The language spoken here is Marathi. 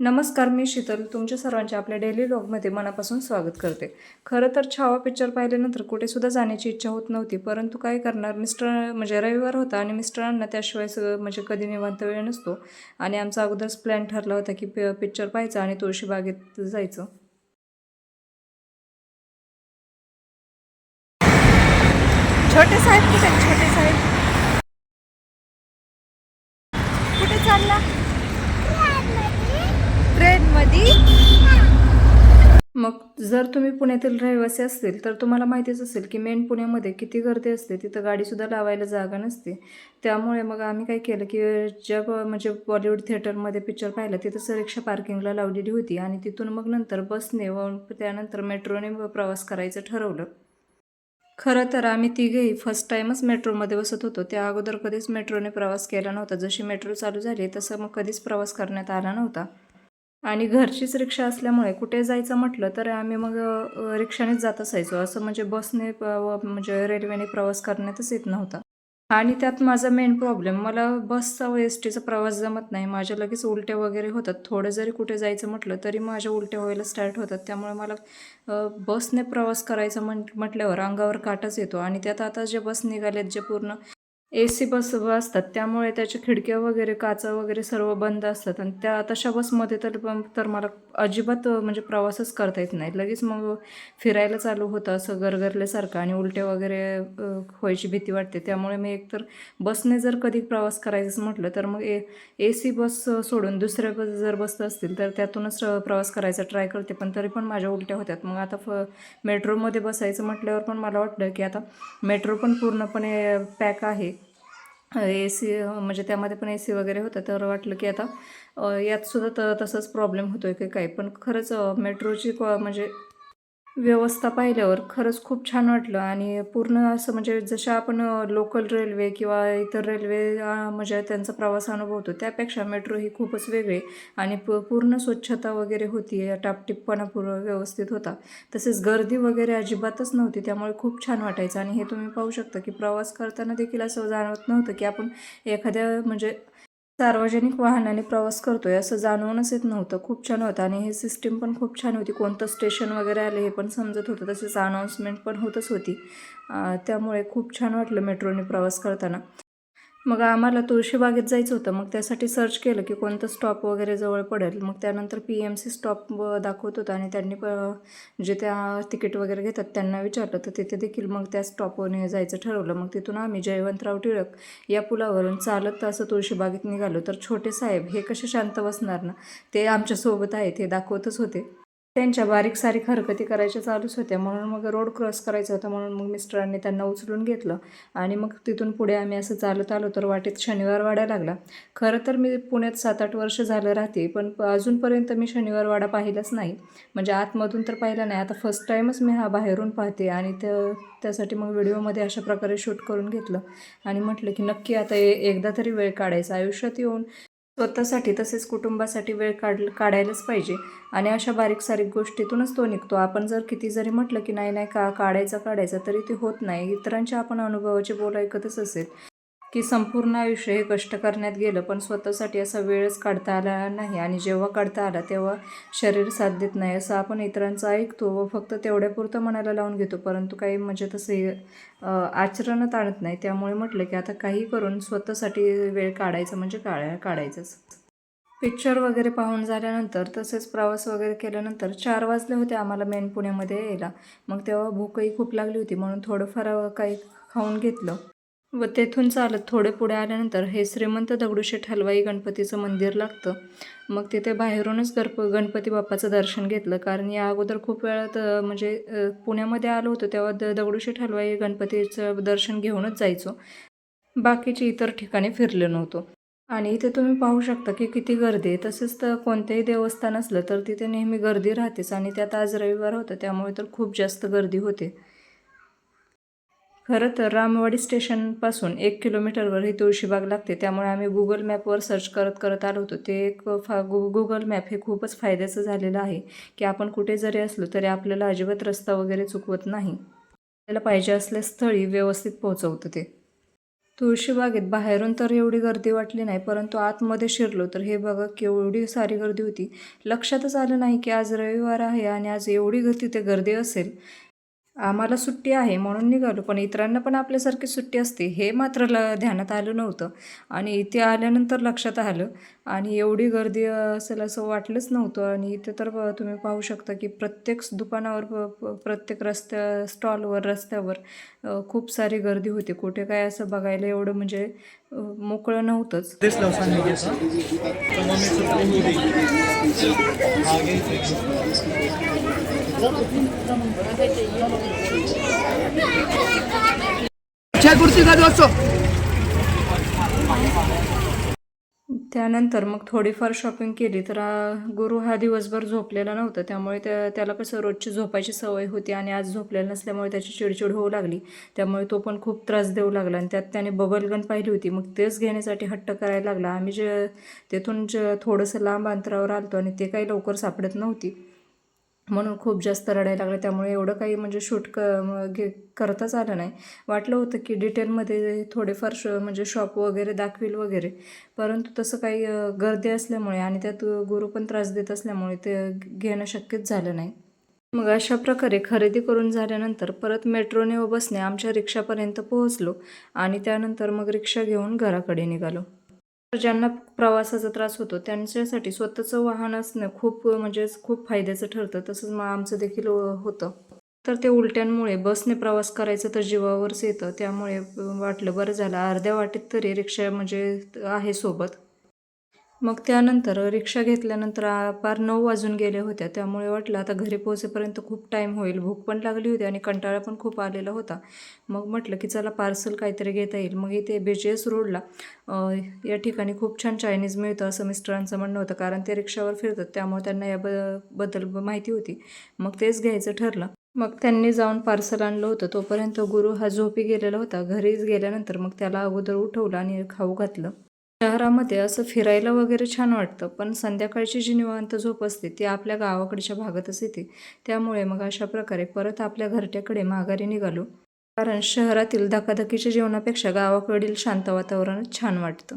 नमस्कार मी शीतल. तुमच्या सर्वांचे आपल्या डेली व्लॉगमध्ये मनापासून स्वागत करते. खरं तर छावा पिक्चर पाहिल्यानंतर कुठेसुद्धा जाण्याची इच्छा होत नव्हती परंतु काय करणार? मिस्टर म्हणजे रविवार होता आणि मिस्टरांना त्याशिवाय सगळं म्हणजे कधी निवांत वेळ नसतो. आणि आमचा अगोदरच प्लॅन ठरला होता की पिक्चर पाहायचा आणि तुळशीबागेत जायचं. छोटे साहेब कुठे? छोटे साहेब. कुठे चालला? ट्रेनमध्ये मग जर तुम्ही पुण्यातील रहिवासी असतील तर तुम्हाला माहितीच असेल की मेन पुण्यामध्ये किती गर्दी असते तिथं गाडीसुद्धा लावायला जागा नसते. त्यामुळे मग आम्ही काय केलं की ज्या म्हणजे बॉलिवूड थिएटरमध्ये पिक्चर पाहिलं तिथंच रिक्षा पार्किंगला लावलेली होती आणि तिथून मग नंतर बसने व त्यानंतर मेट्रोने प्रवास करायचं ठरवलं. खरं तर आम्ही तिघेही फर्स्ट टाईमच मेट्रोमध्ये बसत होतो. त्या अगोदर कधीच मेट्रोने प्रवास केला नव्हता. जशी मेट्रो चालू झाली तसं मग कधीच प्रवास करण्यात आला नव्हता. आणि घरचीच रिक्षा असल्यामुळे कुठे जायचं म्हटलं तर आम्ही मग रिक्षानेच जात असायचो. असं म्हणजे बसने म्हणजे रेल्वेने प्रवास करण्यातच येत नव्हता. आणि त्यात माझा मेन प्रॉब्लेम मला बसचा व एस टीचा प्रवास जमत नाही. माझ्या लगेच उलट्या वगैरे होतात. थोडं जरी कुठे जायचं म्हटलं तरी माझ्या उलट्या व्हायला स्टार्ट होतात. त्यामुळे मला बसने प्रवास करायचा म्हण म्हटल्यावर अंगावर काटाच येतो. आणि त्यात आता जे बस निघालेत जे पूर्ण ए सी बस असतात. त्यामुळे त्याच्या खिडक्या वगैरे काचा वगैरे सर्व बंद असतात. आणि त्या तशा बसमध्ये तर पण तर मला अजिबात म्हणजे प्रवासच करता येत नाही. लगेच मग फिरायला चालू होतं असं गरगरल्यासारखं आणि उलट्या वगैरे व्हायची भीती वाटते. त्यामुळे मी एकतर बसने जर कधी प्रवास करायचं म्हटलं तर मग ए ए सी बस सोडून दुसऱ्या बस जर बसत असतील तर त्यातूनच प्रवास करायचा ट्राय करते. पण तरी पण माझ्या उलट्या होत्यात. मग आता फ मेट्रोमध्ये बसायचं म्हटल्यावर पण मला वाटलं की आता मेट्रो पण पूर्णपणे पॅक आहे. ए सी म्हणजे त्यामध्ये पण ए सी वगैरे होतं. तर वाटलं की आता यातसुद्धा यात सुद्धा त तसाच प्रॉब्लेम होतो आहे की काय पण खरंच मेट्रोची क्वा म्हणजे व्यवस्था पाहिल्यावर खरंच खूप छान वाटलं. आणि पूर्ण असं म्हणजे जशा आपण लोकल रेल्वे किंवा इतर रेल्वे म्हणजे त्यांचा प्रवास अनुभवतो त्यापेक्षा मेट्रो ही खूपच वेगळी आणि प पूर्ण स्वच्छता वगैरे होती टापटिपपणा पूर्ण व्यवस्थित होता. तसेच गर्दी वगैरे अजिबातच नव्हती त्यामुळे खूप छान वाटायचं. आणि हे तुम्ही पाहू शकता की प्रवास करताना देखील असं जाणवत नव्हतं की आपण एखाद्या म्हणजे सार्वजनिक वाहनाने प्रवास करतोय असं जाणवूनच येत नव्हतं. खूप छान होतं आणि हे सिस्टीम पण खूप छान होती. कोणतं स्टेशन वगैरे आलं हे पण समजत होतं. तसेच अनाऊन्समेंट पण होतच होती. त्यामुळे खूप छान वाटलं मेट्रोने प्रवास करताना. मग आम्हाला तुळशीबागेत जायचं होतं. मग त्यासाठी सर्च केलं की कोणतं स्टॉप वगैरे जवळ पडेल. मग त्यानंतर पी एम सी स्टॉप दाखवत होतं आणि त्यांनी प- जे त्या तिकीट वगैरे घेतात त्यांना विचारलं. तर तिथे देखील मग त्या स्टॉपवरने जायचं ठरवलं. मग तिथून आम्ही जयवंतराव टिळक या पुलावरून चालत असं तुळशीबागेत निघालो. तर छोटे साहेब हे कसे शांत बसणार ना? ते आमच्यासोबत आहेत हे दाखवतच होते. त्यांच्या बारीक सारीक हरकती करायच्या चालूच होत्या. म्हणून मग रोड क्रॉस करायचा होता. म्हणून मग मिस्टरांनी त्यांना उचलून घेतलं. आणि मग तिथून पुढे आम्ही असं चालत आलो. तर वाटेत शनिवार वाडा लागला. खरं तर मी पुण्यात सात आठ वर्ष झालं राहते. पण अजूनपर्यंत मी शनिवार वाडा पाहिलाच नाही. म्हणजे आतमधून तर पाहिला नाही. आता फर्स्ट टाईमच मी हा बाहेरून पाहते. आणि त्या त्यासाठी मग व्हिडिओमध्ये अशा प्रकारे शूट करून घेतलं. आणि म्हटलं की नक्की आता एकदा तरी वेळ काढायचा. आयुष्यात येऊन स्वतःसाठी तसेच कुटुंबासाठी वेळ काढ काढायलाच पाहिजे. आणि अशा बारीक सारीक गोष्टीतूनच तो निघतो. आपण जर किती जरी म्हटलं की नाही नाही का काढायचा काढायचा तरी ते होत नाही. इतरांच्या आपण अनुभवाचे बोल ऐकतच असेल. की संपूर्ण आयुष्य हे कष्ट करण्यात गेलं पण स्वतःसाठी असा वेळच काढता आला नाही. आणि जेव्हा काढता आला तेव्हा शरीर साथ देत नाही असं आपण इतरांचं ऐकतो व फक्त तेवढ्यापुरतं मनाला लावून घेतो. परंतु काही म्हणजे तसं आचरणात आणत नाही. त्यामुळे म्हटलं की आता काही करून स्वतःसाठी वेळ काढायचा म्हणजे काढा काढायचंच. पिक्चर वगैरे पाहून झाल्यानंतर तसेच प्रवास वगैरे केल्यानंतर चार वाजले होते आम्हाला मेन पुण्यामध्ये यायला. मग तेव्हा भूकही खूप लागली होती म्हणून थोडंफार काही खाऊन घेतलं. व तेथून चालत थोडे पुढे आल्यानंतर हे श्रीमंत दगडूशेठ हलवाई गणपतीचं मंदिर लागतं. मग तिथे बाहेरूनच गणप गणपती बाप्पाचं दर्शन घेतलं. कारण या अगोदर खूप वेळात म्हणजे पुण्यामध्ये आलो होतो तेव्हा द दगडूशेठ हलवाई गणपतीचं दर्शन घेऊनच जायचो. बाकीची इतर ठिकाणी फिरले नव्हतो. आणि इथे तुम्ही पाहू शकता की किती गर्दी आहे. तसेच तर कोणतेही देवस्थान असलं तर तिथे नेहमी गर्दी राहतेच. आणि त्यात आज रविवार होतं त्यामुळे तर खूप जास्त गर्दी होते. खरं तर रामवाडी स्टेशनपासून एक किलोमीटरवर ही तुळशीबाग लागते. त्यामुळे आम्ही गुगल मॅपवर सर्च करत करत आलो होतो. ते एक फा गु गुगल मॅप हे खूपच फायद्याचं झालेलं आहे की आपण कुठे जरी असलो तरी आपल्याला अजिबात रस्ता वगैरे चुकवत नाही. आपल्याला पाहिजे असल्या स्थळी व्यवस्थित पोहोचवतं ते. तुळशीबागेत बाहेरून तर एवढी गर्दी वाटली नाही परंतु आतमध्ये शिरलो तर हे बघा केवढी सारी गर्दी होती. लक्षातच आलं नाही की आज रविवार आहे आणि आज एवढी गर्दी तिथे गर्दी असेल. आम्हाला सुट्टी आहे म्हणून निघालो. पण इतरांना पण आपल्यासारखी सुट्टी असते हे मात्र ल ध्यानात आलं नव्हतं. आणि इथे आल्यानंतर लक्षात आलं. आणि एवढी गर्दी असेल असं वाटलंच नव्हतं. आणि इथे तर तुम्ही पाहू शकता की प्रत्येक दुकानावर प- प्रत्येक रस्त्या स्टॉलवर रस्त्यावर खूप सारी गर्दी होती. कुठे काय असं बघायला एवढं म्हणजे मोकळं नव्हतंच. छह कुर्सी का दोस्तों त्यानंतर मग थोडीफार शॉपिंग केली तर गुरु हा दिवसभर झोपलेला नव्हता. त्यामुळे त्या त्याला कसं रोजची झोपायची सवय होती आणि आज झोपलेला नसल्यामुळे त्याची चिडचिड होऊ लागली. त्यामुळे तो पण खूप त्रास देऊ लागला आणि त्यात त्याने बबलगन पाहिली होती. मग तेच घेण्यासाठी हट्ट करायला लागला. आम्ही जे तेथून जे थोडंसं लांब अंतरावर आलतो आणि ते काही लवकर सापडत नव्हती. म्हणून खूप जास्त रडायला लागलं. त्यामुळे एवढं काही म्हणजे शूट क घे करताच आलं नाही. वाटलं होतं की डिटेलमध्ये थोडेफार श म्हणजे शॉप वगैरे दाखवील वगैरे. परंतु तसं काही गर्दी असल्यामुळे आणि त्यात गुरु पण त्रास देत असल्यामुळे ते घेणं शक्यच झालं नाही. मग अशा प्रकारे खरेदी करून झाल्यानंतर परत मेट्रोने व बसने आमच्या रिक्षापर्यंत पोहोचलो आणि त्यानंतर मग रिक्षा घेऊन घराकडे निघालो. ज्यांना प्रवासाचा त्रास होतो त्यांच्यासाठी स्वतःचं वाहन असणं खूप म्हणजे खूप फायद्याचं ठरतं. तसंच मग आमचं देखील होतं. तर ते उलट्यांमुळे बसने प्रवास करायचं तर जीवावरच येतं. त्यामुळे वाटलं बरं झालं. अर्ध्या वाटेत तरी रिक्षा म्हणजे आहे सोबत. मग त्यानंतर रिक्षा घेतल्यानंतर पार नऊ वाजून गेल्या होत्या. त्यामुळे वाटलं आता घरी पोहोचेपर्यंत खूप टाईम होईल. भूक पण लागली होती आणि कंटाळा पण खूप आलेला होता. मग म्हटलं की चला पार्सल काहीतरी घेता येईल. मग इथे बी जी एस रोडला या ठिकाणी खूप छान चायनीज मिळतं असं मिस्टरांचं म्हणणं होतं. कारण ते रिक्षावर फिरतात. त्यामुळे त्यांना या ब बद्दल माहिती होती. मग तेच घ्यायचं ठरलं. मग त्यांनी जाऊन पार्सल आणलं होतं. तोपर्यंत गुरु हा झोपी गेलेला होता. घरीच गेल्यानंतर मग त्याला अगोदर उठवलं आणि खाऊ घातलं. शहरामध्ये असं फिरायला वगैरे छान वाटतं पण संध्याकाळची जी निवांत झोप असते ती आपल्या गावाकडच्या भागातच येते. त्यामुळे मग अशा प्रकारे परत आपल्या घरट्याकडे माघारी निघालो. कारण शहरातील धकाधकीच्या जीवनापेक्षा गावाकडील शांत वातावरणच छान वाटतं.